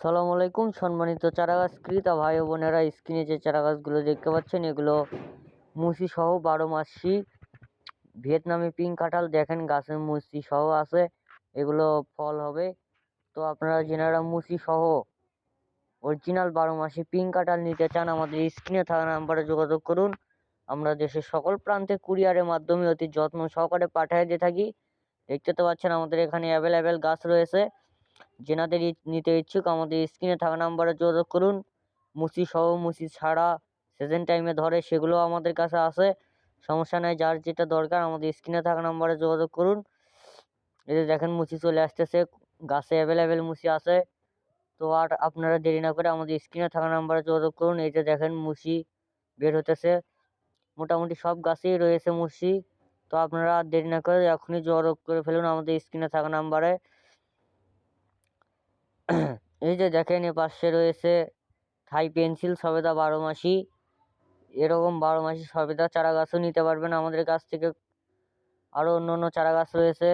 সালাম আলাইকুম সম্মানিত চারাগাছ ক্রেতা ভাই বোনেরা, স্ক্রিনে যে চারাগাছগুলো দেখতে পাচ্ছেন, এগুলো মুসি সহ বারো মাসি, ভিয়েতনামি পিঙ্ক কাঁঠাল, দেখেন গাছের মুসি সহ আছে, এগুলো ফল হবে। তো আপনারা যেনারা মুসি সহ অরিজিনাল বারো মাসি পিঙ্ক কাঁঠাল নিতে চান, আমাদের স্ক্রিনে থাকা নাম্বারে যোগাযোগ করুন। আমরা দেশের সকল প্রান্তে কুরিয়ারের মাধ্যমে অতি যত্ন সহকারে পাঠিয়ে দিয়ে থাকি। দেখতে তো পাচ্ছেন, আমাদের এখানে অ্যাভেলেবেল গাছ রয়েছে। যেনাদের নিতে ইচ্ছুক, আমাদের স্ক্রিনে থাকা নাম্বারে যোগাযোগ করুন। মুচি সহ মুচি ছাড়া সিজন টাইমে ধরে সেগুলো আমাদের কাছে আছে। সমস্যা নেই, যার যেটা দরকার, আমাদের স্ক্রিনে থাকা নাম্বারে যোগাযোগ করুন। এই যে দেখেন মুচি চলে আসতেছে, গাছে অ্যাভেলেবেল মুচি আছে। তো আর আপনারা দেরি না করে আমাদের স্ক্রিনে থাকা নাম্বারে যোগাযোগ করুন। এই যে দেখেন মুচি বের হতেছে মোটামুটি সব গাছেই রয়েছে মুচি তো আপনারা আর দেরি না করে এখনই যোগাযোগ করে ফেলুন আমাদের স্ক্রিনে থাকা নাম্বারে। এই যে দেখেন, এ পাশে রয়েছে থাই পেন্সিল, সবেদা বারো মাসি। এরকম বারো মাসি সবেদা চারা গাছও নিতে পারবেন আমাদের কাছ থেকে। আরও অন্য অন্য চারা গাছ রয়েছে।